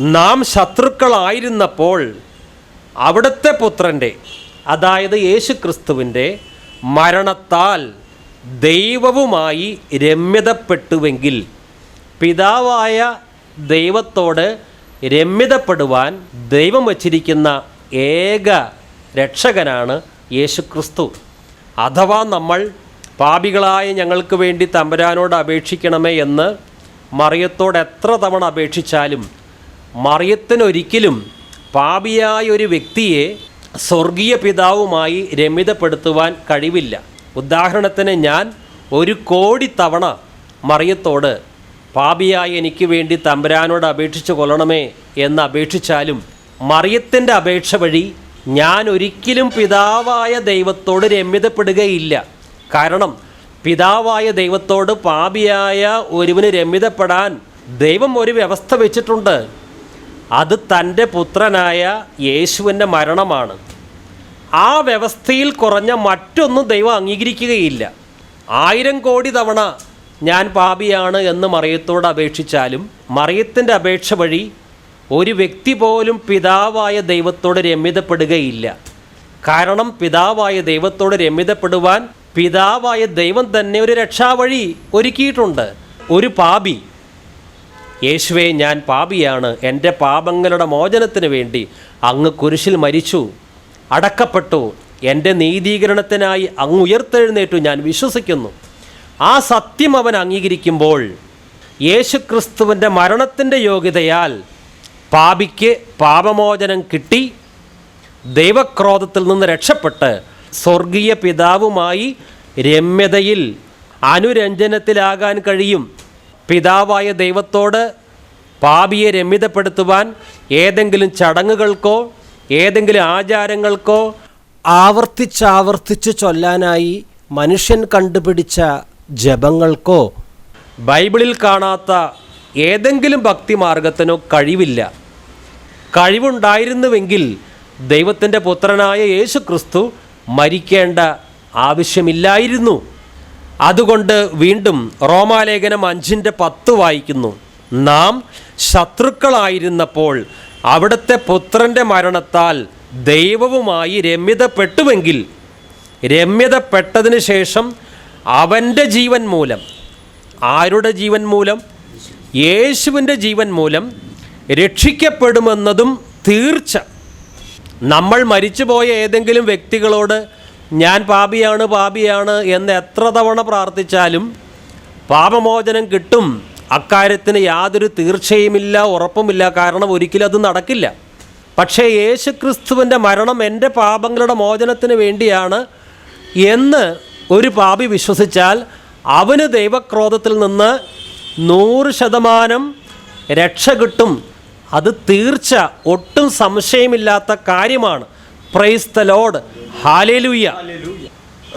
നാം ശത്രുക്കളായിരുന്നപ്പോൾ അവിടുത്തെ പുത്രന്റെ അതായത് യേശു ക്രിസ്തുവിന്റെ മരണത്താൽ ദൈവവുമായി രമ്യതപ്പെട്ടുവെങ്കിൽ പിതാവായ ദൈവത്തോട് രമ്യതപ്പെടുവാൻ ദൈവം വച്ചിരിക്കുന്ന ഏക രക്ഷകനാണ് യേശുക്രിസ്തു. അഥവാ നമ്മൾ പാപികളായ ഞങ്ങൾക്ക് വേണ്ടി തമ്പരാനോട് അപേക്ഷിക്കണമേ എന്ന് മറിയത്തോട് എത്ര തവണ അപേക്ഷിച്ചാലും മറിയത്തിനൊരിക്കലും പാപിയായ ഒരു വ്യക്തിയെ സ്വർഗീയ പിതാവുമായി രമിതപ്പെടുത്തുവാൻ കഴിവില്ല. ഉദാഹരണത്തിന് ഞാൻ ഒരു കോടി തവണ മറിയത്തോട് പാപിയായ എനിക്ക് വേണ്ടി തമ്പരാനോട് അപേക്ഷിച്ച് കൊള്ളണമേ എന്ന് അപേക്ഷിച്ചാലും മറിയത്തിന്റെ അപേക്ഷ വഴി ഞാൻ ഒരിക്കലും പിതാവായ ദൈവത്തോട് രമ്യതപ്പെടുകയില്ല കാരണം പിതാവായ ദൈവത്തോട് പാപിയായ ഒരുവന് രമ്യതപ്പെടാൻ ദൈവം ഒരു വ്യവസ്ഥ വെച്ചിട്ടുണ്ട്. അത് തന്റെ പുത്രനായ യേശുവിന്റെ മരണമാണ്. ആ വ്യവസ്ഥയിൽ കുറഞ്ഞ മറ്റൊന്നും ദൈവം അംഗീകരിക്കുകയില്ല. ആയിരം കോടി തവണ ഞാൻ പാപിയാണ് എന്ന് മറിയത്തോട് അപേക്ഷിച്ചാലും മറിയത്തിന്റെ അപേക്ഷ വഴി ഒരു വ്യക്തി പോലും പിതാവായ ദൈവത്തോട് രമ്യതപ്പെടുകയില്ല കാരണം പിതാവായ ദൈവത്തോട് രമ്യതപ്പെടുവാൻ പിതാവായ ദൈവം തന്നെ ഒരു രക്ഷാവഴി ഒരുക്കിയിട്ടുണ്ട്. ഒരു പാപി. യേശുവെ ഞാൻ പാപിയാണ്. എന്റെ പാപങ്ങളുടെ മോചനത്തിന് വേണ്ടി അങ്ങ് കുരിശിൽ മരിച്ചു അടക്കപ്പെട്ടു. എന്റെ നീതീകരണത്തിനായി അങ്ങ് ഉയർത്തെഴുന്നേറ്റു ഞാൻ വിശ്വസിക്കുന്നു. ആ സത്യം അവൻ അംഗീകരിക്കുമ്പോൾ യേശു ക്രിസ്തുവിന്റെ മരണത്തിന്റെ യോഗ്യതയാൽ പാപിക്ക് പാപമോചനം കിട്ടി ദൈവക്രോധത്തിൽ നിന്ന് രക്ഷപ്പെട്ട് സ്വർഗീയ പിതാവുമായി രമ്യതയിൽ അനുരഞ്ജനത്തിലാകാൻ കഴിയും. പിതാവായ ദൈവത്തോട് പാപിയെ രമ്യതപ്പെടുത്തുവാൻ ഏതെങ്കിലും ചടങ്ങുകൾക്കോ ഏതെങ്കിലും ആചാരങ്ങൾക്കോ ആവർത്തിച്ചാവർത്തിച്ച് ചൊല്ലാനായി മനുഷ്യൻ കണ്ടുപിടിച്ച ജപങ്ങൾക്കോ. ബൈബിളിൽ കാണാത്ത ഏതെങ്കിലും ഭക്തി മാർഗത്തിനോ കഴിവില്ല. കഴിവുണ്ടായിരുന്നുവെങ്കിൽ ദൈവത്തിന്റെ പുത്രനായ യേശു ക്രിസ്തു മരിക്കേണ്ട ആവശ്യമില്ലായിരുന്നു. അതുകൊണ്ട് വീണ്ടും റോമാലേഖനം അഞ്ചിന്റെ പത്ത് വായിക്കുന്നു. നാം ശത്രുക്കളായിരുന്നപ്പോൾ അവിടുത്തെ പുത്രന്റെ മരണത്താൽ ദൈവവുമായി രമ്യതപ്പെട്ടുവെങ്കിൽ രമ്യതപ്പെട്ടതിന് ശേഷം അവന്റെ ജീവൻ മൂലം ആരുടെ ജീവൻ മൂലം? യേശുവിന്റെ ജീവൻ മൂലം രക്ഷിക്കപ്പെടുമെന്നതും തീർച്ച. നമ്മൾ മരിച്ചുപോയ ഏതെങ്കിലും വ്യക്തികളോട് ഞാൻ പാപിയാണ് പാപിയാണ് എന്ന് എത്ര തവണ പ്രാർത്ഥിച്ചാലും പാപമോചനം കിട്ടും. അക്കാര്യത്തിന് യാതൊരു തീർച്ചയുമില്ല ഉറപ്പുമില്ല. കാരണം ഒരിക്കലും അത് നടക്കില്ല. പക്ഷേ യേശുക്രിസ്തുവിന്റെ മരണം എന്റെ പാപങ്ങളുടെ മോചനത്തിന് വേണ്ടിയാണ് എന്ന് ഒരു പാപി വിശ്വസിച്ചാൽ അവന് ദൈവക്രോധത്തിൽ നിന്ന് നൂറ് ശതമാനം രക്ഷ കിട്ടും. അത് തീർച്ച ഒട്ടും സംശയമില്ലാത്ത കാര്യമാണ്. പ്രൈസ് ദ ലോഡ് ഹാലേലൂയ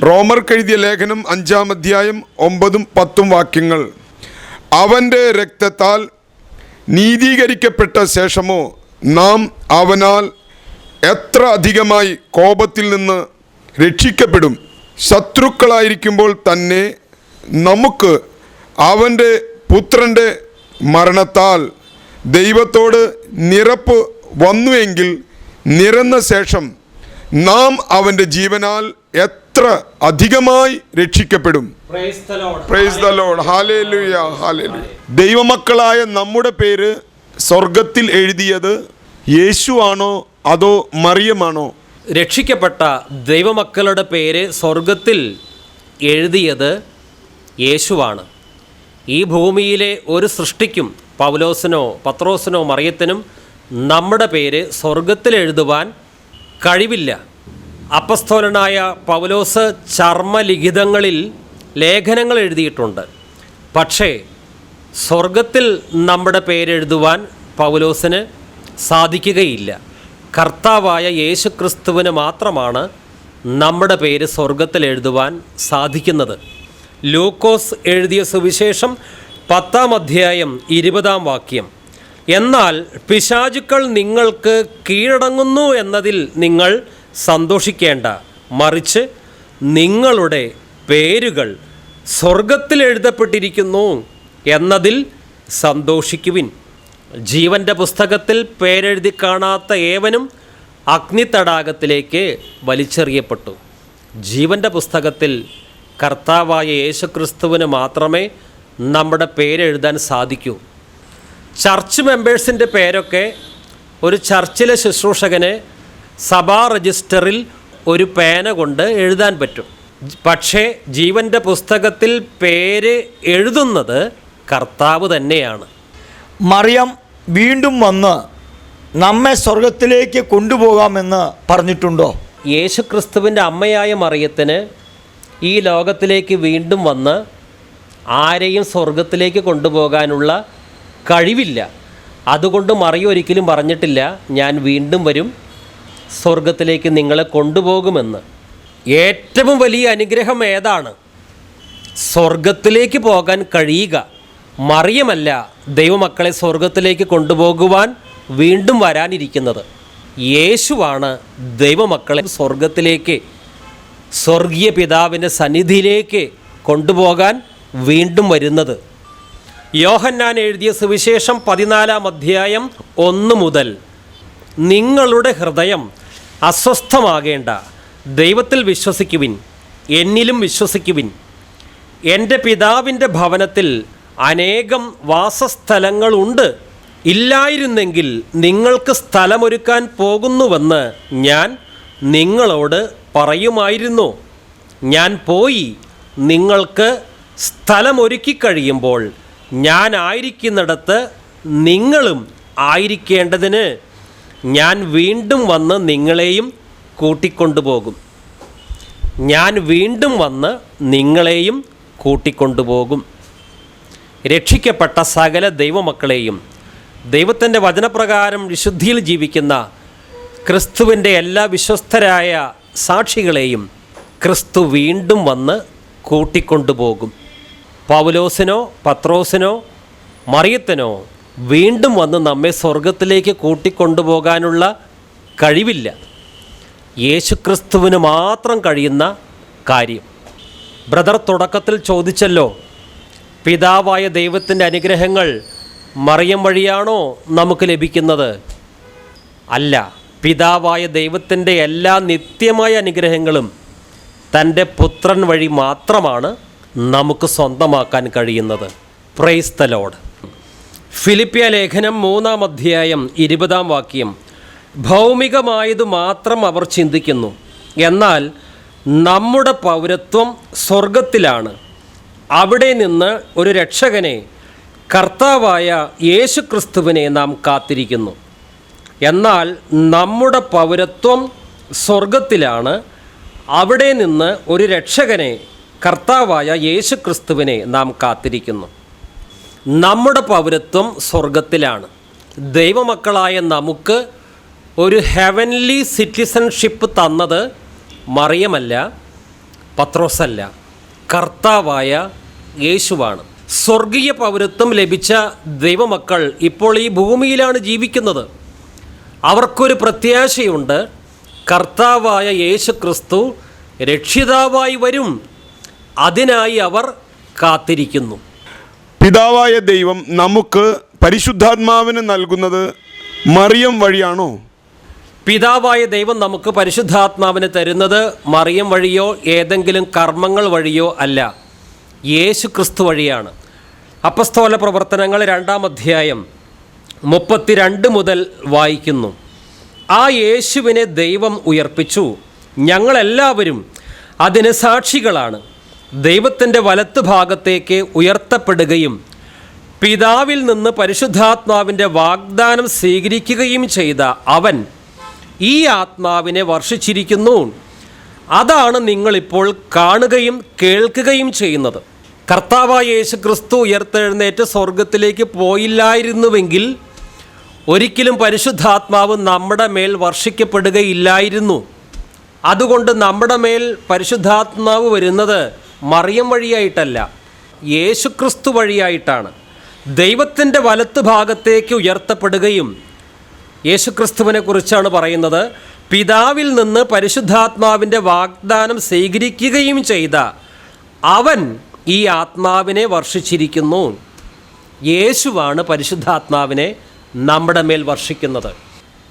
റോമർ കഴുതിയ ലേഖനം അഞ്ചാം അധ്യായം ഒമ്പതും പത്തും വാക്യങ്ങൾ. അവന്റെ രക്തത്താൽ നീതീകരിക്കപ്പെട്ട ശേഷമോ നാം അവനാൽ എത്ര അധികമായി കോപത്തിൽ നിന്ന് രക്ഷിക്കപ്പെടും. ശത്രുക്കളായിരിക്കുമ്പോൾ തന്നെ നമുക്ക് അവന്റെ പുത്രന്റെ മരണത്താൽ ദൈവത്തോട് നിറപ്പ് വന്നുവെങ്കിൽ നിറന്ന ശേഷം നാം അവന്റെ ജീവനാൽ എത്ര അധികമായി രക്ഷിക്കപ്പെടും? ദൈവമക്കളായ നമ്മുടെ പേര് സ്വർഗത്തിൽ എഴുതിയത് യേശു ആണോ അതോ മറിയമാണോ? രക്ഷിക്കപ്പെട്ട ദൈവമക്കളുടെ പേര് സ്വർഗത്തിൽ എഴുതിയത് യേശുവാണ്. ഈ ഭൂമിയിലെ ഒരു സൃഷ്ടിക്കും പൗലോസിനോ പത്രോസിനോ മറിയത്തിനും നമ്മുടെ പേര് സ്വർഗത്തിൽ എഴുതുവാൻ കഴിവില്ല. അപ്പസ്തോലനായ പൗലോസ് ചർമ്മലിഖിതങ്ങളിൽ ലേഖനങ്ങൾ എഴുതിയിട്ടുണ്ട്. പക്ഷേ സ്വർഗത്തിൽ നമ്മുടെ പേരെഴുതുവാൻ പൗലോസിന് സാധിക്കുകയില്ല. കർത്താവായ യേശു ക്രിസ്തുവിന് മാത്രമാണ് നമ്മുടെ പേര് സ്വർഗത്തിൽ എഴുതുവാൻ സാധിക്കുന്നത്. ലൂക്കോസ് എഴുതിയ സുവിശേഷം പത്താം അധ്യായം ഇരുപതാം വാക്യം. എന്നാൽ പിശാചുക്കൾ നിങ്ങൾക്ക് കീഴടങ്ങുന്നു എന്നതിൽ നിങ്ങൾ സന്തോഷിക്കേണ്ട. മറിച്ച് നിങ്ങളുടെ പേരുകൾ സ്വർഗത്തിൽ എഴുതപ്പെട്ടിരിക്കുന്നു എന്നതിൽ സന്തോഷിക്കുവിൻ. ജീവന്റെ പുസ്തകത്തിൽ പേരെഴുതി കാണാത്ത ഏവനും അഗ്നിത്തടാകത്തിലേക്ക് വലിച്ചെറിയപ്പെട്ടു. ജീവന്റെ പുസ്തകത്തിൽ കർത്താവായ യേശുക്രിസ്തുവിന് മാത്രമേ നമ്മുടെ പേരെഴുതാൻ സാധിക്കൂ. ചർച്ച് മെമ്പേഴ്സിന്റെ പേരൊക്കെ ഒരു ചർച്ചിലെ ശുശ്രൂഷകന് സഭാ രജിസ്റ്ററിൽ ഒരു പേന കൊണ്ട് എഴുതാൻ പറ്റും. പക്ഷേ ജീവന്റെ പുസ്തകത്തിൽ പേര് എഴുതുന്നത് കർത്താവ് തന്നെയാണ്. മറിയം വീണ്ടും വന്ന് നമ്മെ സ്വർഗത്തിലേക്ക് കൊണ്ടുപോകാമെന്ന് പറഞ്ഞിട്ടുണ്ടോ? യേശുക്രിസ്തുവിന്റെ അമ്മയായ മറിയത്തിന് ഈ ലോകത്തിലേക്ക് വീണ്ടും വന്ന് ആരെയും സ്വർഗത്തിലേക്ക് കൊണ്ടുപോകാനുള്ള കഴിവില്ല. അതുകൊണ്ട് മറിയ ഒരിക്കലും പറഞ്ഞിട്ടില്ല ഞാൻ വീണ്ടും വരും സ്വർഗത്തിലേക്ക് നിങ്ങളെ കൊണ്ടുപോകുമെന്ന്. ഏറ്റവും വലിയ അനുഗ്രഹം ഏതാണ്? സ്വർഗത്തിലേക്ക് പോകാൻ കഴിയുക. മറിയമല്ല ദൈവമക്കളെ സ്വർഗത്തിലേക്ക് കൊണ്ടുപോകുവാൻ വീണ്ടും വരാനിരിക്കുന്നത്. യേശുവാണ് ദൈവമക്കളെ സ്വർഗത്തിലേക്ക് സ്വർഗീയ പിതാവിന്റെ സന്നിധിയിലേക്ക് കൊണ്ടുപോകാൻ വീണ്ടും വരുന്നത്. യോഹന്നാൻ എഴുതിയ സുവിശേഷം പതിനാലാം അധ്യായം ഒന്ന് മുതൽ നിങ്ങളുടെ ഹൃദയം അസ്വസ്ഥമാകേണ്ട. ദൈവത്തിൽ വിശ്വസിക്കുവിൻ എന്നിലും വിശ്വസിക്കുവിൻ. എന്റെ പിതാവിന്റെ ഭവനത്തിൽ അനേകം വാസസ്ഥലങ്ങളുണ്ട്. ഇല്ലായിരുന്നെങ്കിൽ നിങ്ങൾക്ക് സ്ഥലമൊരുക്കാൻ പോകുന്നുവെന്ന് ഞാൻ നിങ്ങളോട് പറയുമായിരുന്നു. ഞാൻ പോയി നിങ്ങൾക്ക് സ്ഥലമൊരുക്കി കഴിയുമ്പോൾ ഞാൻ ആയിരിക്കുന്നിടത്ത് നിങ്ങളും ആയിരിക്കേണ്ടതിന് ഞാൻ വീണ്ടും വന്ന് നിങ്ങളെയും കൂട്ടിക്കൊണ്ടുപോകും. ഞാൻ വീണ്ടും വന്ന് നിങ്ങളെയും കൂട്ടിക്കൊണ്ടുപോകും. രക്ഷിക്കപ്പെട്ട സകല ദൈവമക്കളെയും ദൈവത്തിന്റെ വചനപ്രകാരം വിശുദ്ധിയിൽ ജീവിക്കുന്ന ക്രിസ്തുവിന്റെ എല്ലാ വിശ്വസ്തരായ സാക്ഷികളെയും ക്രിസ്തു വീണ്ടും വന്ന് കൂട്ടിക്കൊണ്ടുപോകും. പൗലോസിനോ പത്രോസിനോ മറിയത്തിനോ വീണ്ടും വന്ന് നമ്മെ സ്വർഗത്തിലേക്ക് കൂട്ടിക്കൊണ്ടുപോകാനുള്ള കഴിവില്ല. യേശുക്രിസ്തുവിന് മാത്രം കഴിയുന്ന കാര്യം. ബ്രദർ തുടക്കത്തിൽ ചോദിച്ചല്ലോ പിതാവായ ദൈവത്തിന്റെ അനുഗ്രഹങ്ങൾ മറിയം വഴിയാണോ നമുക്ക് ലഭിക്കുന്നത്? അല്ല പിതാവായ ദൈവത്തിന്റെ എല്ലാ നിത്യമായ അനുഗ്രഹങ്ങളും തന്റെ പുത്രൻ വഴി മാത്രമാണ് നമുക്ക് സ്വന്തമാക്കാൻ കഴിയുന്നത്. പ്രൈസ് ദ ലോഡ് ഫിലിപ്പിയ ലേഖനം മൂന്നാം അധ്യായം ഇരുപതാം വാക്യം. ഭൗമികമായത് മാത്രം അവർ ചിന്തിക്കുന്നു. എന്നാൽ നമ്മുടെ പൗരത്വം സ്വർഗത്തിലാണ് അവിടെ നിന്ന് ഒരു രക്ഷകനെ കർത്താവായ യേശു ക്രിസ്തുവിനെ നാം കാത്തിരിക്കുന്നു. എന്നാൽ നമ്മുടെ പൗരത്വം സ്വർഗത്തിലാണ് അവിടെ നിന്ന് ഒരു രക്ഷകനെ കർത്താവായ യേശു ക്രിസ്തുവിനെ നാം കാത്തിരിക്കുന്നു. നമ്മുടെ പൗരത്വം സ്വർഗത്തിലാണ് ദൈവമക്കളായ നമുക്ക് ഒരു ഹെവൻലി സിറ്റിസൺഷിപ്പ് തന്നത് മറിയമല്ല പത്രോസല്ല. കർത്താവായ യേശുവാണ്. സ്വർഗീയ പൗരത്വം ലഭിച്ച ദൈവമക്കൾ ഇപ്പോൾ ഈ ഭൂമിയിലാണ് ജീവിക്കുന്നത്. അവർക്കൊരു പ്രത്യാശയുണ്ട് കർത്താവായ യേശു ക്രിസ്തു രക്ഷിതാവായി വരും അതിനായി അവർ കാത്തിരിക്കുന്നു. പിതാവായ ദൈവം നമുക്ക് പരിശുദ്ധാത്മാവിന് നൽകുന്നത് മറിയം വഴിയാണോ? പിതാവായ ദൈവം നമുക്ക് പരിശുദ്ധാത്മാവിന് തരുന്നത് മറിയം വഴിയോ ഏതെങ്കിലും കർമ്മങ്ങൾ വഴിയോ അല്ല. യേശു ക്രിസ്തു വഴിയാണ്. അപ്പസ്തോല പ്രവർത്തനങ്ങൾ രണ്ടാം അധ്യായം മുപ്പത്തിരണ്ട് മുതൽ വായിക്കുന്നു. ആ യേശുവിനെ ദൈവം ഉയർപ്പിച്ചു. ഞങ്ങളെല്ലാവരും അതിന് സാക്ഷികളാണ്. ദൈവത്തിന്റെ വലത്ത് ഭാഗത്തേക്ക് ഉയർത്തപ്പെടുകയും പിതാവിൽ നിന്ന് പരിശുദ്ധാത്മാവിന്റെ വാഗ്ദാനം സ്വീകരിക്കുകയും ചെയ്ത അവൻ ഈ ആത്മാവിനെ വർഷിച്ചിരിക്കുന്നു. അതാണ് നിങ്ങളിപ്പോൾ കാണുകയും കേൾക്കുകയും ചെയ്യുന്നത്. കർത്താവായ യേശു ക്രിസ്തു ഉയർത്തെഴുന്നേറ്റ് സ്വർഗത്തിലേക്ക് പോയില്ലായിരുന്നുവെങ്കിൽ ഒരിക്കലും പരിശുദ്ധാത്മാവ് നമ്മുടെ മേൽ വർഷിക്കപ്പെടുകയില്ലായിരുന്നു. അതുകൊണ്ട് നമ്മുടെ മേൽ പരിശുദ്ധാത്മാവ് വരുന്നത് മറിയം വഴിയായിട്ടല്ല യേശുക്രിസ്തു വഴിയായിട്ടാണ്. ദൈവത്തിന്റെ വലത്ത് ഭാഗത്തേക്ക് ഉയർത്തപ്പെടുകയും യേശുക്രിസ്തുവിനെ കുറിച്ചാണ് പറയുന്നത്. പിതാവിൽ നിന്ന് പരിശുദ്ധാത്മാവിന്റെ വാഗ്ദാനം സ്വീകരിക്കുകയും ചെയ്ത അവൻ ഈ ആത്മാവിനെ വർഷിച്ചിരിക്കുന്നു. യേശുവാണ് പരിശുദ്ധാത്മാവിനെ നമ്മുടെ മേൽ വർഷിക്കുന്നത്.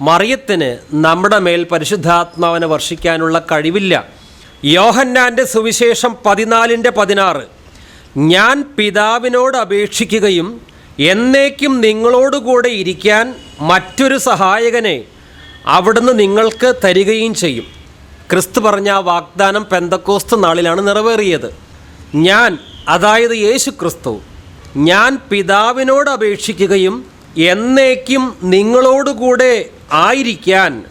മറിയത്തിന് നമ്മുടെ മേൽ പരിശുദ്ധാത്മാവിനെ വർഷിക്കാനുള്ള കഴിവില്ല. യോഹന്നാന്റെ സുവിശേഷം പതിനാലിന്റെ പതിനാറ്. ഞാൻ പിതാവിനോട് അപേക്ഷിക്കുകയും എന്നേക്കും നിങ്ങളോടുകൂടെ ഇരിക്കാൻ മറ്റൊരു സഹായകനെ അവിടുന്ന് നിങ്ങൾക്ക് തരികയും ചെയ്യും. ക്രിസ്തു പറഞ്ഞ ആ വാഗ്ദാനം പെന്തക്കോസ്ത് നാളിലാണ് നിറവേറിയത്. ഞാൻ അതായത് യേശു ക്രിസ്തു ഞാൻ പിതാവിനോട് അപേക്ഷിക്കുകയും എന്നേക്കും നിങ്ങളോടുകൂടെ ആയിരിക്കാൻ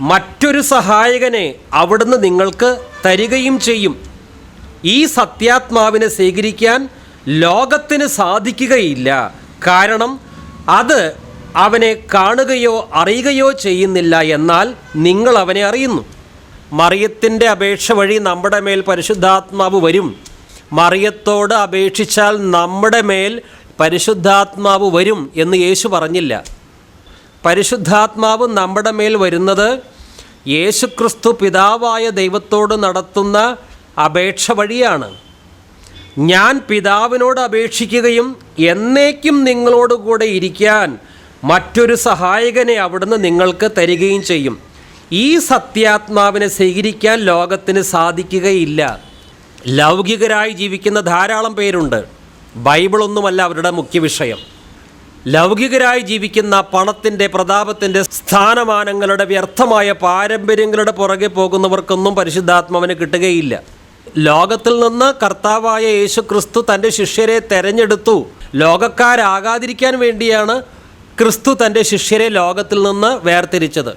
മറ്റൊരു സഹായകനെ അവിടുന്ന് നിങ്ങൾക്ക് തരികയും ചെയ്യും. ഈ സത്യാത്മാവിനെ സ്വീകരിക്കാൻ ലോകത്തിന് സാധിക്കുകയില്ല. കാരണം അത് അവനെ കാണുകയോ അറിയുകയോ ചെയ്യുന്നില്ല എന്നാൽ നിങ്ങൾ അവനെ അറിയുന്നു. മറിയത്തിന്റെ അപേക്ഷ വഴി നമ്മുടെ മേൽ പരിശുദ്ധാത്മാവ് വരും. മറിയത്തോട് അപേക്ഷിച്ചാൽ നമ്മുടെ മേൽ പരിശുദ്ധാത്മാവ് വരും എന്ന് യേശു പറഞ്ഞില്ല. പരിശുദ്ധാത്മാവ് നമ്മുടെ മേൽ വരുന്നത് യേശുക്രിസ്തു പിതാവായ ദൈവത്തോട് നടത്തുന്ന അപേക്ഷ വഴിയാണ്. ഞാൻ പിതാവിനോട് അപേക്ഷിക്കുകയും എന്നേക്കും നിങ്ങളോടുകൂടെ ഇരിക്കാൻ മറ്റൊരു സഹായകനെ അവിടുന്ന് നിങ്ങൾക്ക് തരികയും ചെയ്യും. ഈ സത്യാത്മാവിനെ സ്വീകരിക്കാൻ ലോകത്തിന് സാധിക്കുകയില്ല. ലൗകികരായി ജീവിക്കുന്ന ധാരാളം പേരുണ്ട്. ബൈബിളൊന്നുമല്ല അവരുടെ മുഖ്യ വിഷയം ലൗകികരായി ജീവിക്കുന്ന പണത്തിന്റെ പ്രതാപത്തിന്റെ സ്ഥാനമാനങ്ങളുടെ വ്യർത്ഥമായ പാരമ്പര്യങ്ങളുടെ പുറകെ പോകുന്നവർക്കൊന്നും പരിശുദ്ധാത്മാവിന് കിട്ടുകയില്ല. ലോകത്തിൽ നിന്ന് കർത്താവായ യേശു ക്രിസ്തു തന്റെ ശിഷ്യരെ തെരഞ്ഞെടുത്തു. ലോകക്കാരാകാതിരിക്കാൻ വേണ്ടിയാണ് ക്രിസ്തു തന്റെ ശിഷ്യരെ ലോകത്തിൽ നിന്ന് വേർതിരിച്ചത്.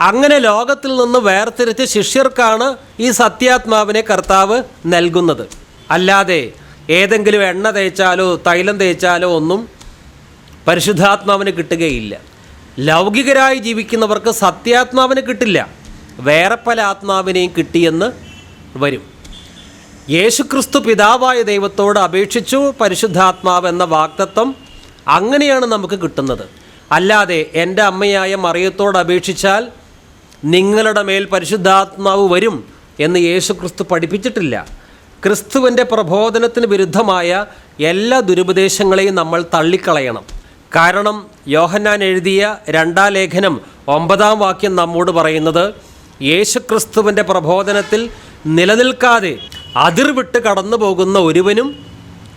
അങ്ങനെ ലോകത്തിൽ നിന്ന് വേർതിരിച്ച ശിഷ്യർക്കാണ് ഈ സത്യാത്മാവിനെ കർത്താവ് നൽകുന്നത്. അല്ലാതെ ഏതെങ്കിലും എണ്ണ തേച്ചാലോ തൈലം തേച്ചാലോ ഒന്നും പരിശുദ്ധാത്മാവിന് കിട്ടുകയില്ല. ലൗകികരായി ജീവിക്കുന്നവർക്ക് സത്യാത്മാവിന് കിട്ടില്ല. വേറെ പല ആത്മാവിനെയും കിട്ടിയെന്ന് വരും. യേശുക്രിസ്തു പിതാവായ ദൈവത്തോട് അപേക്ഷിച്ചു പരിശുദ്ധാത്മാവ് എന്ന വാക്തത്വം അങ്ങനെയാണ് നമുക്ക് കിട്ടുന്നത്. അല്ലാതെ എന്റെ അമ്മയായ മറിയത്തോട് അപേക്ഷിച്ചാൽ നിങ്ങളുടെ മേൽ പരിശുദ്ധാത്മാവ് വരും എന്ന് യേശുക്രിസ്തു പഠിപ്പിച്ചിട്ടില്ല. ക്രിസ്തുവിന്റെ പ്രബോധനത്തിന് വിരുദ്ധമായ എല്ലാ ദുരുപദേശങ്ങളെയും നമ്മൾ തള്ളിക്കളയണം. കാരണം യോഹന്നാൻ എഴുതിയ രണ്ടാം ലേഖനം ഒമ്പതാം വാക്യം നമ്മോട് പറയുന്നത് യേശുക്രിസ്തുവിന്റെ പ്രബോധനത്തിൽ നിലനിൽക്കാതെ അതിർവിട്ട് കടന്നു പോകുന്ന ഒരുവനും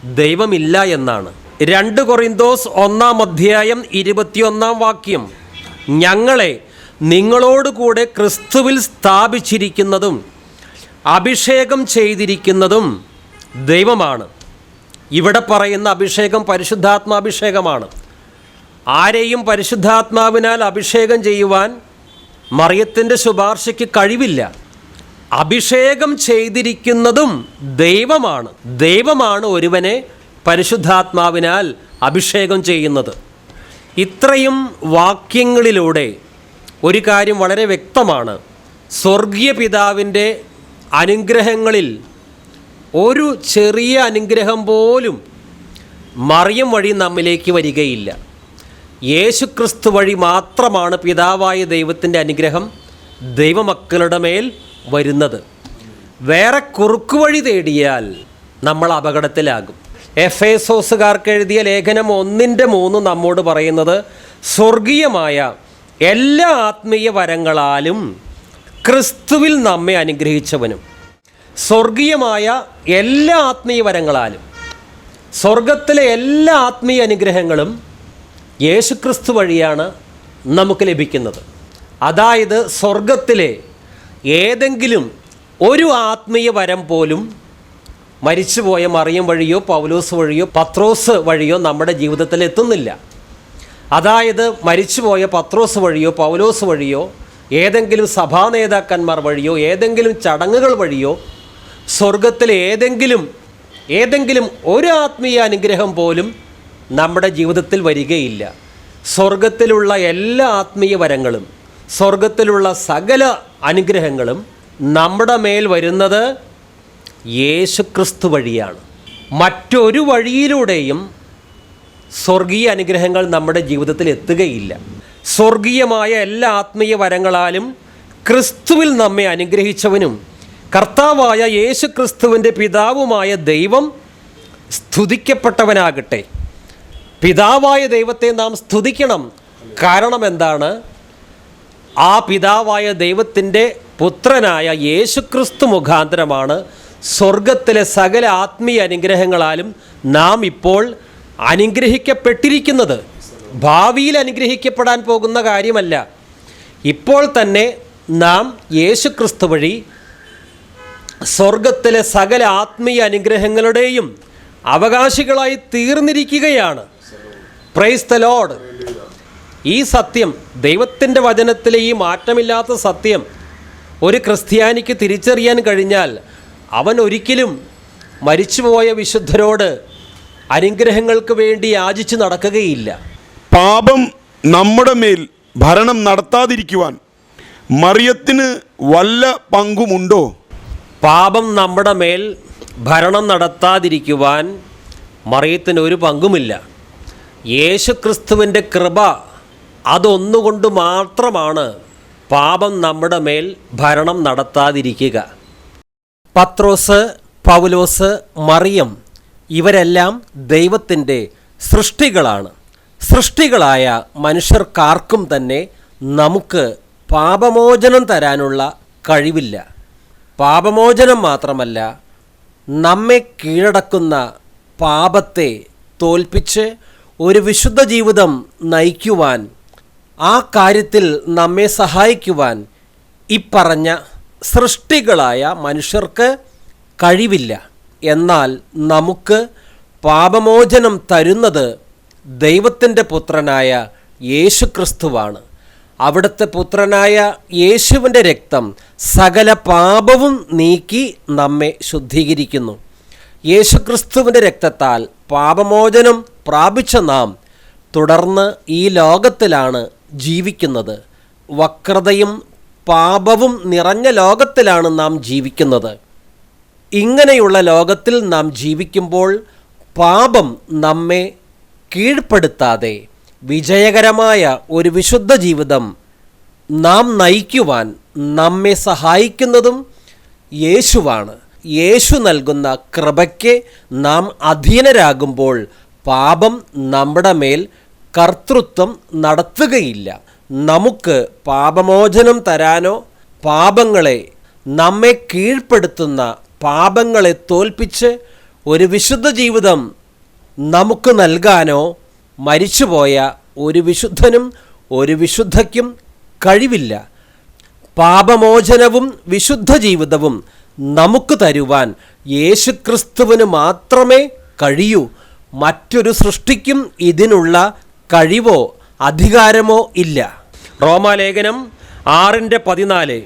ദൈവമില്ല എന്നാണ്. രണ്ട് കൊറിന്തോസ് ഒന്നാം അധ്യായം ഇരുപത്തിയൊന്നാം വാക്യം ഞങ്ങളെ നിങ്ങളോടുകൂടെ ക്രിസ്തുവിൽ സ്ഥാപിച്ചിരിക്കുന്നതും അഭിഷേകം ചെയ്തിരിക്കുന്നതും ദൈവമാണ്. ഇവിടെ പറയുന്ന അഭിഷേകം പരിശുദ്ധാത്മാഭിഷേകമാണ്. ആരെയും പരിശുദ്ധാത്മാവിനാൽ അഭിഷേകം ചെയ്യുവാൻ മറിയത്തിന്റെ ശുപാർശയ്ക്ക് കഴിവില്ല. അഭിഷേകം ചെയ്തിരിക്കുന്നതും ദൈവമാണ്. ദൈവമാണ് ഒരുവനെ പരിശുദ്ധാത്മാവിനാൽ അഭിഷേകം ചെയ്യുന്നത്. ഇത്രയും വാക്യങ്ങളിലൂടെ ഒരു കാര്യം വളരെ വ്യക്തമാണ്. സ്വർഗീയ പിതാവിന്റെ അനുഗ്രഹങ്ങളിൽ ഒരു ചെറിയ അനുഗ്രഹം പോലും മറിയം വഴി നമ്മിലേക്ക് വരികയില്ല. യേശുക്രിസ്തു വഴി മാത്രമാണ് പിതാവായ ദൈവത്തിന്റെ അനുഗ്രഹം ദൈവമക്കളുടെ മേൽ വരുന്നത്. വേറെ കുറുക്കു വഴി തേടിയാൽ നമ്മൾ അപകടത്തിലാകും. എഫ് എസോസുകാർക്ക് എഴുതിയ ലേഖനം ഒന്നിന്റെ മൂന്ന് നമ്മോട് പറയുന്നത് സ്വർഗീയമായ എല്ലാ ആത്മീയ വരങ്ങളാലും ക്രിസ്തുവിൽ നമ്മെ അനുഗ്രഹിച്ചവനും. സ്വർഗീയമായ എല്ലാ ആത്മീയ വരങ്ങളാലും സ്വർഗത്തിലെ എല്ലാ ആത്മീയ അനുഗ്രഹങ്ങളും യേശുക്രിസ്തു വഴിയാണ് നമുക്ക് ലഭിക്കുന്നത്. അതായത് സ്വർഗത്തിലെ ഏതെങ്കിലും ഒരു ആത്മീയ വരം പോലും മരിച്ചുപോയ മറിയം വഴിയോ പൗലോസ് വഴിയോ പത്രോസ് വഴിയോ നമ്മുടെ ജീവിതത്തിൽ എത്തുന്നില്ല. അതായത് മരിച്ചുപോയ പത്രോസ് വഴിയോ പൗലോസ് വഴിയോ ഏതെങ്കിലും സഭാ നേതാക്കന്മാർ വഴിയോ ഏതെങ്കിലും ചടങ്ങുകൾ വഴിയോ സ്വർഗത്തിലെ ഏതെങ്കിലും ഏതെങ്കിലും ഒരു ആത്മീയ അനുഗ്രഹം പോലും നമ്മുടെ ജീവിതത്തിൽ വരികയില്ല. സ്വർഗത്തിലുള്ള എല്ലാ ആത്മീയ വരങ്ങളും സ്വർഗത്തിലുള്ള സകല അനുഗ്രഹങ്ങളും നമ്മുടെ മേൽ വരുന്നത് യേശുക്രിസ്തു വഴിയാണ്. മറ്റൊരു വഴിയിലൂടെയും സ്വർഗീയ അനുഗ്രഹങ്ങൾ നമ്മുടെ ജീവിതത്തിൽ എത്തുകയില്ല. സ്വർഗീയമായ എല്ലാ ആത്മീയ വരങ്ങളാലും ക്രിസ്തുവിൽ നമ്മെ അനുഗ്രഹിച്ചവനും കർത്താവായ യേശു ക്രിസ്തുവിന്റെ പിതാവുമായ ദൈവം സ്തുതിക്കപ്പെട്ടവനാകട്ടെ. പിതാവായ ദൈവത്തെ നാം സ്തുതിക്കണം. കാരണം എന്താണ്? ആ പിതാവായ ദൈവത്തിന്റെ പുത്രനായ യേശുക്രിസ്തു മുഖാന്തരമാണ് സ്വർഗത്തിലെ സകല ആത്മീയ അനുഗ്രഹങ്ങളാലും നാം ഇപ്പോൾ അനുഗ്രഹിക്കപ്പെട്ടിരിക്കുന്നത്. ഭാവിയിൽ അനുഗ്രഹിക്കപ്പെടാൻ പോകുന്ന കാര്യമല്ല. ഇപ്പോൾ തന്നെ നാം യേശുക്രിസ്തു വഴി സ്വർഗത്തിലെ സകല ആത്മീയ അനുഗ്രഹങ്ങളുടെയും അവകാശികളായി തീർന്നിരിക്കുകയാണ്. പ്രൈസ് ദ ലോഡ് ഈ സത്യം ദൈവത്തിന്റെ വചനത്തിലെ ഈ മാറ്റമില്ലാത്ത സത്യം ഒരു ക്രിസ്ത്യാനിക്ക് തിരിച്ചറിയാൻ കഴിഞ്ഞാൽ അവൻ ഒരിക്കലും മരിച്ചുപോയ വിശുദ്ധരോട് അനുഗ്രഹങ്ങൾക്ക് വേണ്ടി യാചിച്ച് നടക്കുകയില്ല. പാപം നമ്മുടെ മേൽ ഭരണം നടത്താതിരിക്കുവാൻ മറിയത്തിന് വല്ല പങ്കുമുണ്ടോ? പാപം നമ്മുടെ മേൽ ഭരണം നടത്താതിരിക്കുവാൻ മറിയത്തിന് ഒരു പങ്കുമില്ല. യേശുക്രിസ്തുവിന്റെ കൃപ അതൊന്നുകൊണ്ട് മാത്രമാണ് പാപം നമ്മുടെ മേൽ ഭരണം നടത്താതിരിക്കുക. പത്രോസ് പൗലോസ് മറിയം ഇവരെല്ലാം ദൈവത്തിന്റെ സൃഷ്ടികളാണ്. സൃഷ്ടികളായ മനുഷ്യർക്കാർക്കും തന്നെ നമുക്ക് പാപമോചനം തരാനുള്ള കഴിവില്ല. പാപമോചനം മാത്രമല്ല നമ്മെ കീഴടക്കുന്ന പാപത്തെ തോൽപ്പിച്ച് ഒരു വിശുദ്ധ ജീവിതം നയിക്കുവാൻ ആ കാര്യത്തിൽ നമ്മെ സഹായിക്കുവാൻ ഇപ്പറഞ്ഞ സൃഷ്ടികളായ മനുഷ്യർക്ക് കഴിവില്ല. എന്നാൽ നമുക്ക് പാപമോചനം തരുന്നത് ദൈവത്തിന്റെ പുത്രനായ യേശു ക്രിസ്തുവാണ് അവിടുത്തെ പുത്രനായ യേശുവിന്റെ രക്തം സകല പാപവും നീക്കി നമ്മെ ശുദ്ധീകരിക്കുന്നു. യേശുക്രിസ്തുവിന്റെ രക്തത്താൽ പാപമോചനം പ്രാപിച്ച നാം തുടർന്ന് ഈ ലോകത്തിലാണ് ജീവിക്കുന്നത്. വക്രതയും പാപവും നിറഞ്ഞ ലോകത്തിലാണ് നാം ജീവിക്കുന്നത്. ഇങ്ങനെയുള്ള ലോകത്തിൽ നാം ജീവിക്കുമ്പോൾ പാപം നമ്മെ കീഴ്പ്പെടുത്താതെ വിജയകരമായ ഒരു വിശുദ്ധ ജീവിതം നാം നയിക്കുവാൻ നമ്മെ സഹായിക്കുന്നതും യേശുവാണ്. യേശു നൽകുന്ന കൃപയ്ക്ക് നാം അധീനരാകുമ്പോൾ പാപം നമ്മുടെ മേൽ കർത്തൃത്വം നടത്തുകയില്ല. നമുക്ക് പാപമോചനം തരാനോ പാപങ്ങളെ നമ്മെ കീഴ്പ്പെടുത്തുന്ന പാപങ്ങളെ തോൽപ്പിച്ച് ഒരു വിശുദ്ധ ജീവിതം നമുക്ക് നൽകാനോ മരിച്ചുപോയ ഒരു വിശുദ്ധനും ഒരു വിശുദ്ധയ്ക്കും കഴിവില്ല. പാപമോചനവും വിശുദ്ധ ജീവിതവും നമുക്ക് തരുവാൻ യേശുക്രിസ്തുവിന് മാത്രമേ കഴിയൂ. മറ്റൊരു സൃഷ്ടിക്കും ഇതിനുള്ള കഴിവോ അധികാരമോ ഇല്ല. റോമാലേഖനം ആറിന്റെ പതിനാല്.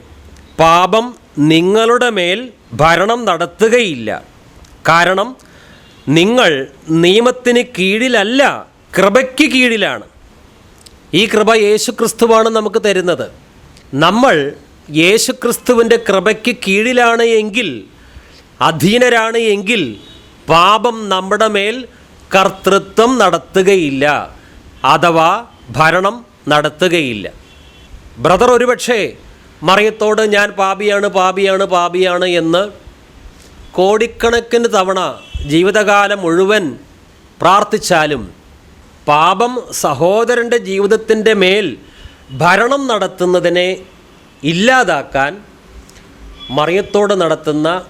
പാപം നിങ്ങളുടെ മേൽ ഭരണം നടത്തുകയില്ല. കാരണം നിങ്ങൾ നിയമത്തിന് കീഴിലല്ല കൃപയ്ക്ക് കീഴിലാണ്. ഈ കൃപ യേശുക്രിസ്തുവാണ് നമുക്ക് തരുന്നത്. നമ്മൾ യേശുക്രിസ്തുവിന്റെ കൃപയ്ക്ക് കീഴിലാണ് എങ്കിൽ അധീനരാണ് എങ്കിൽ പാപം നമ്മുടെ മേൽ കർത്തൃത്വം നടത്തുകയില്ല അഥവാ ഭരണം നടത്തുകയില്ല. ബ്രദർ ഒരുപക്ഷേ മറിയത്തോട് ഞാൻ പാപിയാണ് പാപിയാണ് പാപിയാണ് എന്ന് കോടിക്കണക്കിന് തവണ ജീവിതകാലം മുഴുവൻ പ്രാർത്ഥിച്ചാലും പാപം സഹോദരന്റെ ജീവിതത്തിന്റെ മേൽ ഭരണം നടത്തുന്നതിനെ ഇല്ലാതാക്കാൻ മറിയത്തോട് നടത്തുന്ന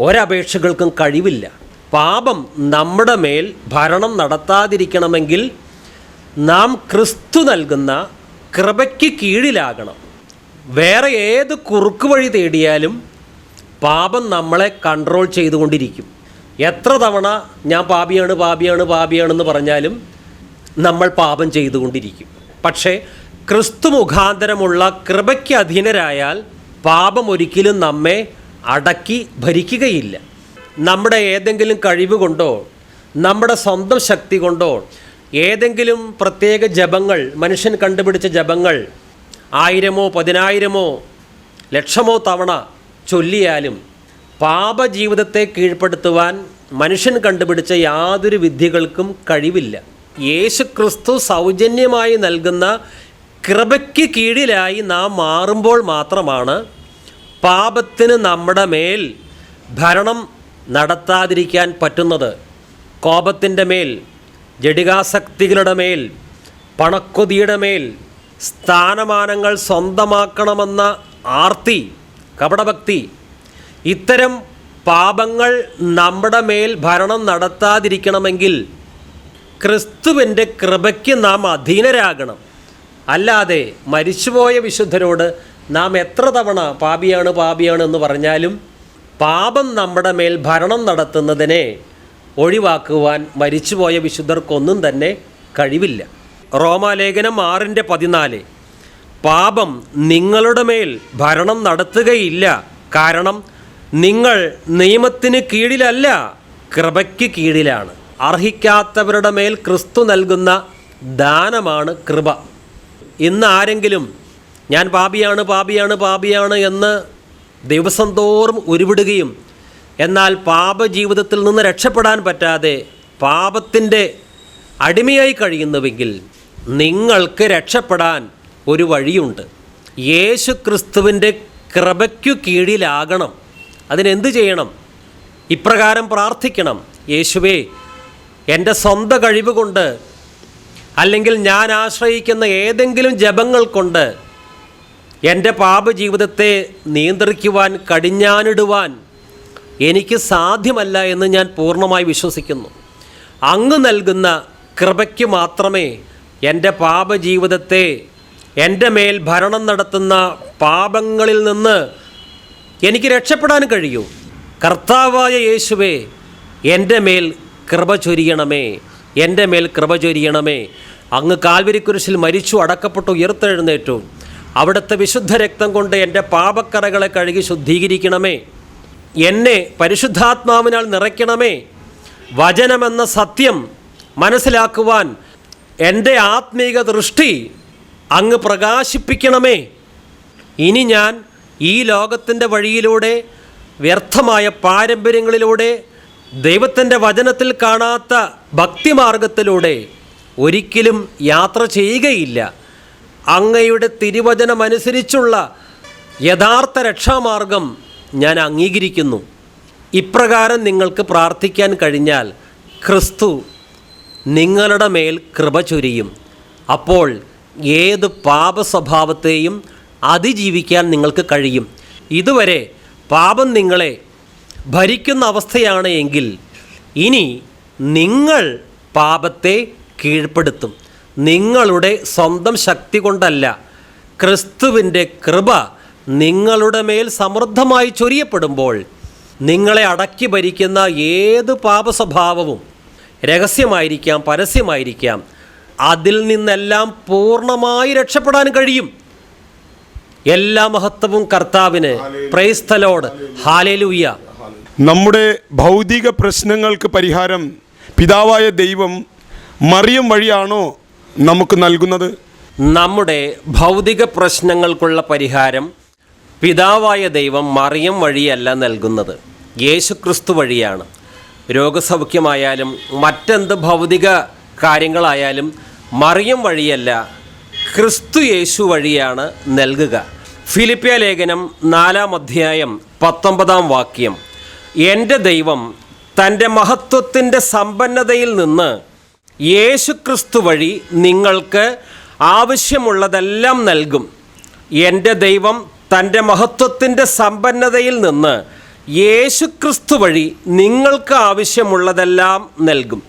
ഒരപേക്ഷകൾക്കും കഴിവില്ല. പാപം നമ്മുടെ മേൽ ഭരണം നടത്താതിരിക്കണമെങ്കിൽ നാം ക്രിസ്തു നൽകുന്ന കൃപയ്ക്ക് കീഴിലാകണം. വേറെ ഏത് കുറുക്ക് വഴി തേടിയാലും പാപം നമ്മളെ കൺട്രോൾ ചെയ്തുകൊണ്ടിരിക്കും. എത്ര തവണ ഞാൻ പാപിയാണ് പാപിയാണ് പാപിയാണെന്ന് പറഞ്ഞാലും നമ്മൾ പാപം ചെയ്തുകൊണ്ടിരിക്കും. പക്ഷേ ക്രിസ്തു മുഖാന്തരമുള്ള കൃപയ്ക്ക് അധീനരായാൽ പാപം ഒരിക്കലും നമ്മെ അടക്കി ഭരിക്കുകയില്ല. നമ്മുടെ ഏതെങ്കിലും കഴിവ് കൊണ്ടോ നമ്മുടെ സ്വന്തം ശക്തി കൊണ്ടോ ഏതെങ്കിലും പ്രത്യേക ജപങ്ങൾ മനുഷ്യൻ കണ്ടുപിടിച്ച ജപങ്ങൾ ആയിരമോ പതിനായിരമോ ലക്ഷമോ തവണ ചൊല്ലിയാലും പാപജീവിതത്തെ കീഴ്പ്പെടുത്തുവാൻ മനുഷ്യൻ കണ്ടുപിടിച്ച യാതൊരു വിദ്യകൾക്കും കഴിവില്ല. യേശു ക്രിസ്തു സൗജന്യമായി നൽകുന്ന കൃപയ്ക്ക് കീഴിലായി നാം മാറുമ്പോൾ മാത്രമാണ് പാപത്തിന് നമ്മുടെ മേൽ ഭരണം നടത്താതിരിക്കാൻ പറ്റുന്നത്. കോപത്തിന്റെ മേൽ ജഡികാസക്തികളുടെ മേൽ പണക്കൊതിയുടെ മേൽ സ്ഥാനമാനങ്ങൾ സ്വന്തമാക്കണമെന്ന ആർത്തി കപടഭക്തി ഇത്തരം പാപങ്ങൾ നമ്മുടെ മേൽ ഭരണം നടത്താതിരിക്കണമെങ്കിൽ ക്രിസ്തുവിന്റെ കൃപയ്ക്ക് നാം അധീനരാകണം. അല്ലാതെ മരിച്ചുപോയ വിശുദ്ധരോട് നാം എത്ര തവണ പാപിയാണ് പാപിയാണ് എന്ന് പറഞ്ഞാലും പാപം നമ്മുടെ മേൽ ഭരണം നടത്തുന്നതിനെ ഒഴിവാക്കുവാൻ മരിച്ചുപോയ വിശുദ്ധർക്കൊന്നും തന്നെ കഴിവില്ല. റോമാലേഖനം ആറിന്റെ പതിനാല് പാപം നിങ്ങളുടെ മേൽ ഭരണം നടത്തുകയില്ല. കാരണം നിങ്ങൾ നിയമത്തിന് കീഴിലല്ല കൃപയ്ക്ക് കീഴിലാണ്. അർഹിക്കാത്തവരുടെ മേൽ ക്രിസ്തു നൽകുന്ന ദാനമാണ് കൃപ. ഇന്ന് ആരെങ്കിലും ഞാൻ പാപിയാണ് പാപിയാണ് പാപിയാണ് എന്ന് ദിവസം തോറും ഉരുവിടുകയും എന്നാൽ പാപജീവിതത്തിൽ നിന്ന് രക്ഷപ്പെടാൻ പറ്റാതെ പാപത്തിന്റെ അടിമയായി കഴിയുന്നുവെങ്കിൽ നിങ്ങൾക്ക് രക്ഷപ്പെടാൻ ഒരു വഴിയുണ്ട്. യേശു ക്രിസ്തുവിന്റെ കൃപയ്ക്കു കീഴിലാകണം. അതിനെന്ത് ചെയ്യണം? ഇപ്രകാരം പ്രാർത്ഥിക്കണം. യേശുവേ എന്റെ സ്വന്തം കഴിവ് കൊണ്ട് അല്ലെങ്കിൽ ഞാൻ ആശ്രയിക്കുന്ന ഏതെങ്കിലും ജപങ്ങൾ കൊണ്ട് എന്റെ പാപജീവിതത്തെ നിയന്ത്രിക്കുവാൻ കടിഞ്ഞാനിടുവാൻ എനിക്ക് സാധ്യമല്ല എന്ന് ഞാൻ പൂർണമായി വിശ്വസിക്കുന്നു. അങ്ങ് നൽകുന്ന കൃപയ്ക്ക് മാത്രമേ എന്റെ പാപജീവിതത്തെ എന്റെ മേൽ ഭരണം നടത്തുന്ന പാപങ്ങളിൽ നിന്ന് എനിക്ക് രക്ഷപ്പെടാൻ കഴിയൂ. കർത്താവായ യേശുവേ എന്റെ മേൽ കൃപ ചൊരിയണമേ എന്റെ മേൽ കൃപ ചൊരിയണമേ. അങ്ങ് കാൽവരിക്കുരിശിൽ മരിച്ചു അടക്കപ്പെട്ടു ഉയർത്തെഴുന്നേറ്റു. അവിടുത്തെ വിശുദ്ധ രക്തം കൊണ്ട് എന്റെ പാപക്കറകളെ കഴുകി ശുദ്ധീകരിക്കണമേ. എന്നെ പരിശുദ്ധാത്മാവിനാൽ നിറയ്ക്കണമേ. വചനമെന്ന സത്യം മനസ്സിലാക്കുവാൻ എന്റെ ആത്മീക ദൃഷ്ടി അങ്ങ് പ്രകാശിപ്പിക്കണമേ. ഇനി ഞാൻ ഈ ലോകത്തിന്റെ വഴിയിലൂടെ വ്യർത്ഥമായ പാരമ്പര്യങ്ങളിലൂടെ ദൈവത്തിന്റെ വചനത്തിൽ കാണാത്ത ഭക്തിമാർഗത്തിലൂടെ ഒരിക്കലും യാത്ര ചെയ്യുകയില്ല. അങ്ങയുടെ തിരുവചനമനുസരിച്ചുള്ള യഥാർത്ഥ രക്ഷാമാർഗം ഞാൻ അംഗീകരിക്കുന്നു. ഇപ്രകാരം നിങ്ങൾക്ക് പ്രാർത്ഥിക്കാൻ കഴിഞ്ഞാൽ ക്രിസ്തു നിങ്ങളുടെ മേൽ കൃപ ചൊരിയും. അപ്പോൾ ഏത് പാപസ്വഭാവത്തെയും അതിജീവിക്കാൻ നിങ്ങൾക്ക് കഴിയും. ഇതുവരെ പാപം നിങ്ങളെ ഭരിക്കുന്ന അവസ്ഥയാണ് എങ്കിൽ ഇനി നിങ്ങൾ പാപത്തെ കീഴ്പ്പെടുത്തും. നിങ്ങളുടെ സ്വന്തം ശക്തി കൊണ്ടല്ല. ക്രിസ്തുവിന്റെ കൃപ നിങ്ങളുടെ മേൽ സമൃദ്ധമായി ചൊരിയപ്പെടുമ്പോൾ നിങ്ങളെ അടക്കി ഭരിക്കുന്ന ഏത് പാപസ്വഭാവവും രഹസ്യമായിരിക്കാം പരസ്യമായിരിക്കാം. അതിൽ നിന്നെല്ലാം പൂർണമായി രക്ഷപ്പെടാൻ കഴിയും. എല്ലാ മഹത്വവും കർത്താവിന്. പ്രൈസ്തലോട് ഹാലേലൂയ്യ നമ്മുടെ ഭൗതിക പ്രശ്നങ്ങൾക്ക് പരിഹാരം പിതാവായ ദൈവം മറിയം വഴിയാണോ നമുക്ക് നൽകുന്നത്? നമ്മുടെ ഭൗതിക പ്രശ്നങ്ങൾക്കുള്ള പരിഹാരം പിതാവായ ദൈവം മറിയം വഴിയല്ല നൽകുന്നത്. യേശുക്രിസ്തു വഴിയാണ്. രോഗസൗഖ്യമായാലും മറ്റെന്ത് ഭൗതിക കാര്യങ്ങളായാലും മറിയം വഴിയല്ല ക്രിസ്തു യേശു വഴിയാണ് നൽകുക. ഫിലിപ്പിയ ലേഖനം നാലാം അധ്യായം പത്തൊമ്പതാം വാക്യം. എന്റെ ദൈവം തന്റെ മഹത്വത്തിന്റെ സമ്പന്നതയിൽ നിന്ന് യേശുക്രിസ്തു വഴി നിങ്ങൾക്ക് ആവശ്യമുള്ളതെല്ലാം നൽകും. എന്റെ ദൈവം തന്റെ മഹത്വത്തിന്റെ സമ്പന്നതയിൽ നിന്ന് യേശുക്രിസ്തു വഴി നിങ്ങൾക്ക് ആവശ്യമുള്ളതെല്ലാം നൽകും.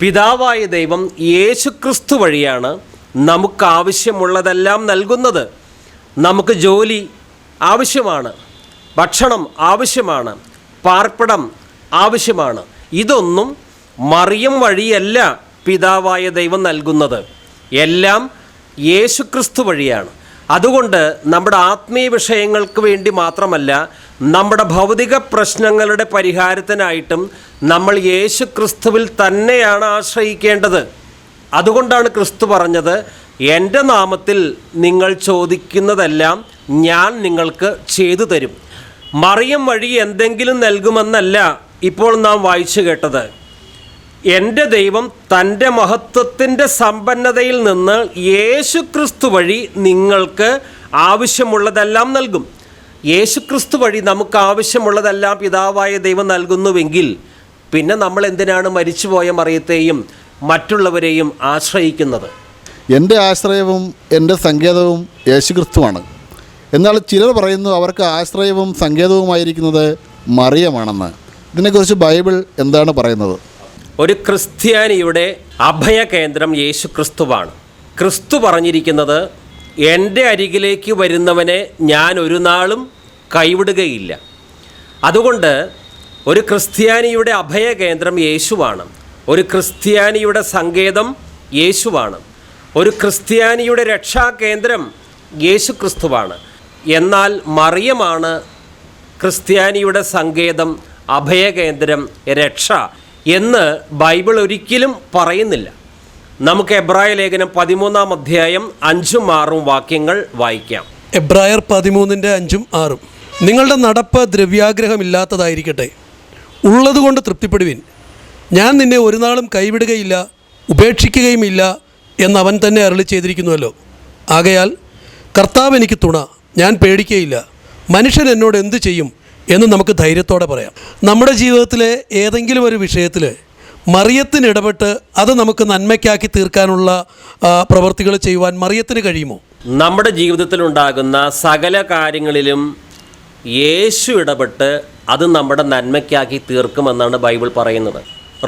പിതാവായ ദൈവം യേശുക്രിസ്തു വഴിയാണ് നമുക്ക് ആവശ്യമുള്ളതെല്ലാം നൽകുന്നത്. നമുക്ക് ജോലി ആവശ്യമാണ് ഭക്ഷണം ആവശ്യമാണ് പാർപ്പിടം ആവശ്യമാണ്. ഇതൊന്നും മറിയം വഴിയല്ല. പിതാവായ ദൈവം നൽകുന്നത് എല്ലാം യേശുക്രിസ്തു വഴിയാണ്. അതുകൊണ്ട് നമ്മുടെ ആത്മീയ വിഷയങ്ങൾക്ക് വേണ്ടി മാത്രമല്ല നമ്മുടെ ഭൗതിക പ്രശ്നങ്ങളുടെ പരിഹാരത്തിനായിട്ടും നമ്മൾ യേശു ക്രിസ്തുവിൽ തന്നെയാണ് ആശ്രയിക്കേണ്ടത്. അതുകൊണ്ടാണ് ക്രിസ്തു പറഞ്ഞത് എന്റെ നാമത്തിൽ നിങ്ങൾ ചോദിക്കുന്നതെല്ലാം ഞാൻ നിങ്ങൾക്ക് ചെയ്തു തരും. മറിയം വഴി എന്തെങ്കിലും നൽകുമെന്നല്ല ഇപ്പോൾ നാം വായിച്ചു കേട്ടത്. എന്റെ ദൈവം തന്റെ മഹത്വത്തിന്റെ സമ്പന്നതയിൽ നിന്ന് യേശുക്രിസ്തു വഴി നിങ്ങൾക്ക് ആവശ്യമുള്ളതെല്ലാം നൽകും. യേശുക്രിസ്തു വഴി നമുക്ക് ആവശ്യമുള്ളതെല്ലാം പിതാവായ ദൈവം നൽകുന്നുവെങ്കിൽ പിന്നെ നമ്മൾ എന്തിനാണ് മരിച്ചുപോയ മറിയത്തെയും മറ്റുള്ളവരെയും ആശ്രയിക്കുന്നത്? എന്റെ ആശ്രയവും എന്റെ സങ്കേതവും യേശുക്രിസ്തുവാണ്. എന്നാൽ ചിലർ പറയുന്നു അവർക്ക് ആശ്രയവും സങ്കേതവുമായിരിക്കുന്നത് മറിയമാണെന്ന്. ഇതിനെക്കുറിച്ച് ബൈബിൾ എന്താണ് പറയുന്നത്? ഒരു ക്രിസ്ത്യാനിയുടെ അഭയകേന്ദ്രം യേശു ക്രിസ്തുവാണ് ക്രിസ്തു പറഞ്ഞിരിക്കുന്നത് എന്റെ അരികിലേക്ക് വരുന്നവനെ ഞാൻ ഒരു നാളും കൈവിടുകയില്ല. അതുകൊണ്ട് ഒരു ക്രിസ്ത്യാനിയുടെ അഭയകേന്ദ്രം യേശുവാണ്. ഒരു ക്രിസ്ത്യാനിയുടെ സങ്കേതം യേശുവാണ്. ഒരു ക്രിസ്ത്യാനിയുടെ രക്ഷാകേന്ദ്രം യേശു ക്രിസ്തുവാണ് എന്നാൽ മറിയമാണ് ക്രിസ്ത്യാനിയുടെ സങ്കേതം അഭയകേന്ദ്രം രക്ഷ എന്ന് ബൈബിൾ ഒരിക്കലും പറയുന്നില്ല. നമുക്ക് എബ്രായ ലേഖനം പതിമൂന്നാം അധ്യായം അഞ്ചും ആറും വാക്യങ്ങൾ വായിക്കാം. എബ്രായർ പതിമൂന്നിന്റെ അഞ്ചും ആറും. നിങ്ങളുടെ നടപ്പ് ദ്രവ്യാഗ്രഹമില്ലാത്തതായിരിക്കട്ടെ. ഉള്ളതുകൊണ്ട് തൃപ്തിപ്പെടുവിൻ. ഞാൻ നിന്നെ ഒരു നാളും കൈവിടുകയില്ല ഉപേക്ഷിക്കുകയുമില്ല എന്ന് അവൻ തന്നെ അരളി ചെയ്തിരിക്കുന്നുവല്ലോ. ആകയാൽ കർത്താവ് എനിക്ക് തുണ ഞാൻ പേടിക്കുകയില്ല മനുഷ്യൻ എന്നോട് എന്തു ചെയ്യും? എന്ന് നമുക്ക് ധൈര്യത്തോടെ പറയാം. നമ്മുടെ ജീവിതത്തിലെ ഏതെങ്കിലും ഒരു വിഷയത്തിൽ മറിയത്തിന് ഇടപെട്ട് അത് നമുക്ക് നന്മയ്ക്കാക്കി തീർക്കാനുള്ള പ്രവൃത്തികൾ ചെയ്യുവാൻ മറിയത്തിന് കഴിയുമോ? നമ്മുടെ ജീവിതത്തിലുണ്ടാകുന്ന സകല കാര്യങ്ങളിലും യേശു ഇടപെട്ട് അത് നമ്മുടെ നന്മയ്ക്കാക്കി തീർക്കുമെന്നാണ് ബൈബിൾ പറയുന്നത്.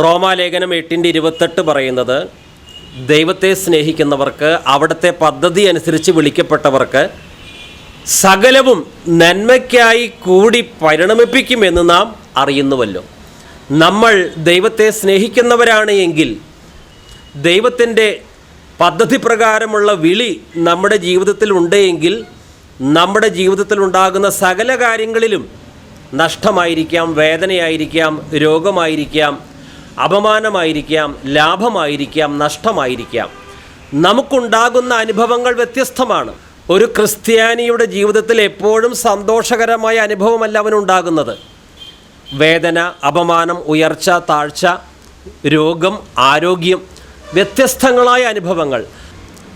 റോമാലേഖനം എട്ടിന്റെ ഇരുപത്തെട്ട് പറയുന്നത് ദൈവത്തെ സ്നേഹിക്കുന്നവർക്ക് അവിടുത്തെ പദ്ധതി അനുസരിച്ച് വിളിക്കപ്പെട്ടവർക്ക് സകലവും നന്മയ്ക്കായി കൂടി പരിണമിപ്പിക്കുമെന്ന് നാം അറിയുന്നുവല്ലോ. നമ്മൾ ദൈവത്തെ സ്നേഹിക്കുന്നവരാണ് എങ്കിൽ ദൈവത്തിന്റെ പദ്ധതി പ്രകാരമുള്ള വിളി നമ്മുടെ ജീവിതത്തിൽ ഉണ്ടെങ്കിൽ നമ്മുടെ ജീവിതത്തിൽ ഉണ്ടാകുന്ന സകല കാര്യങ്ങളിലും നഷ്ടമായിരിക്കാം വേദനയായിരിക്കാം രോഗമായിരിക്കാം അപമാനമായിരിക്കാം ലാഭമായിരിക്കാം നഷ്ടമായിരിക്കാം. നമുക്കുണ്ടാകുന്ന അനുഭവങ്ങൾ വ്യത്യസ്തമാണ്. ഒരു ക്രിസ്ത്യാനിയുടെ ജീവിതത്തിൽ എപ്പോഴും സന്തോഷകരമായ അനുഭവമല്ല അവനുണ്ടാകുന്നത്. വേദന അപമാനം ഉയർച്ച താഴ്ച രോഗം ആരോഗ്യം വ്യത്യസ്തങ്ങളായ അനുഭവങ്ങൾ.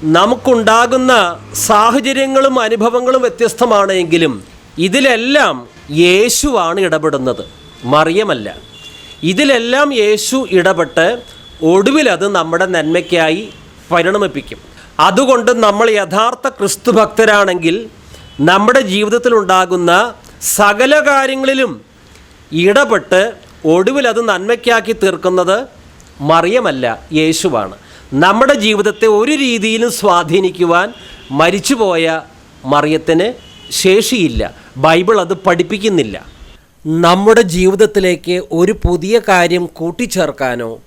നമുക്കുണ്ടാകുന്ന സാഹചര്യങ്ങളും അനുഭവങ്ങളും വ്യത്യസ്തമാണെങ്കിലും ഇതിലെല്ലാം യേശുവാണ് ഇടപെടുന്നത്. മറിയമല്ല ഇതിലെല്ലാം യേശു ഇടപെട്ട് ഒടുവിലത് നമ്മുടെ നന്മയ്ക്കായി പരിണമിപ്പിക്കും. അതുകൊണ്ട് നമ്മൾ യഥാർത്ഥ ക്രിസ്തു ഭക്തരാണെങ്കിൽ നമ്മുടെ ജീവിതത്തിൽ ഉണ്ടാകുന്ന സകല കാര്യങ്ങളിലും ഇടപെട്ട് ഒടുവിൽ അത് നന്മയ്ക്കാക്കി തീർക്കുന്നത് മറിയമല്ല യേശുവാണ്. നമ്മുടെ ജീവിതത്തെ ഒരു രീതിയിലും സ്വാധീനിക്കുവാൻ മരിച്ചുപോയ മറിയത്തിന് ശേഷിയില്ല. ബൈബിൾ അത് പഠിപ്പിക്കുന്നില്ല. നമ്മുടെ ജീവിതത്തിലേക്ക് ഒരു പുതിയ കാര്യം കൂട്ടിച്ചേർക്കാനോ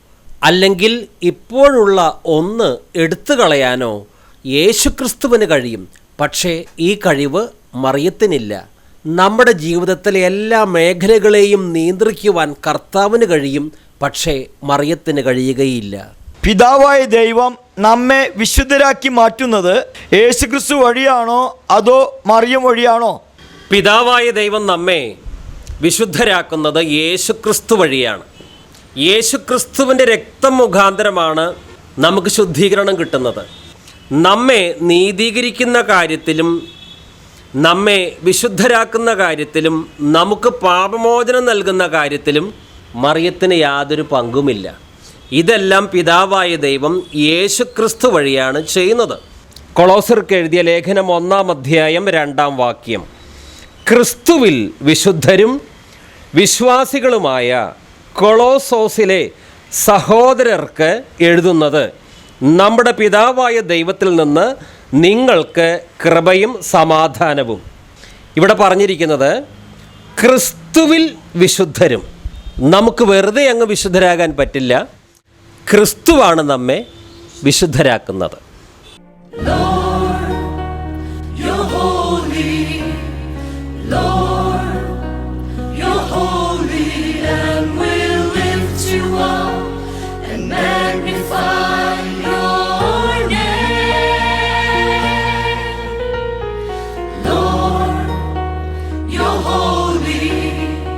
അല്ലെങ്കിൽ ഇപ്പോഴുള്ള ഒന്ന് എടുത്തു കളയാനോ യേശുക്രിസ്തുവിന് കഴിയും. പക്ഷേ ഈ കഴിവ് മറിയത്തിനില്ല. നമ്മുടെ ജീവിതത്തിലെ എല്ലാ മേഖലകളെയും നിയന്ത്രിക്കുവാൻ കർത്താവിന് കഴിയും. പക്ഷേ മറിയത്തിന് കഴിയുകയില്ല. പിതാവായ ദൈവം നമ്മെ വിശുദ്ധരാക്കി മാറ്റുന്നത് യേശുക്രിസ്തു വഴിയാണോ അതോ മറിയം വഴിയാണോ? പിതാവായ ദൈവം നമ്മെ വിശുദ്ധരാക്കുന്നത് യേശുക്രിസ്തു വഴിയാണ്. യേശുക്രിസ്തുവിന്റെ രക്തം മുഖാന്തരമാണ് നമുക്ക് ശുദ്ധീകരണം കിട്ടുന്നത്. നമ്മെ നീതീകരിക്കുന്ന കാര്യത്തിലും നമ്മെ വിശുദ്ധരാക്കുന്ന കാര്യത്തിലും നമുക്ക് പാപമോചനം നൽകുന്ന കാര്യത്തിലും മറിയത്തിന് യാതൊരു പങ്കുമില്ല. ഇതെല്ലാം പിതാവായ ദൈവം യേശുക്രിസ്തു വഴിയാണ് ചെയ്യുന്നത്. കൊളോസർക്ക് എഴുതിയ ലേഖനം ഒന്നാം അധ്യായം രണ്ടാം വാക്യം. ക്രിസ്തുവിൽ വിശുദ്ധരും വിശ്വാസികളുമായ കൊളോസോസിലെ സഹോദരർക്ക് എഴുതുന്നത് നമ്മുടെ പിതാവായ ദൈവത്തിൽ നിന്ന് നിങ്ങൾക്ക് കൃപയും സമാധാനവും. ഇവിടെ പറഞ്ഞിരിക്കുന്നത് ക്രിസ്തുവിൽ വിശുദ്ധരും. നമുക്ക് വെറുതെ അങ്ങ് വിശുദ്ധരാകാൻ പറ്റില്ല. ക്രിസ്തുവാണ് നമ്മെ വിശുദ്ധരാക്കുന്നത്.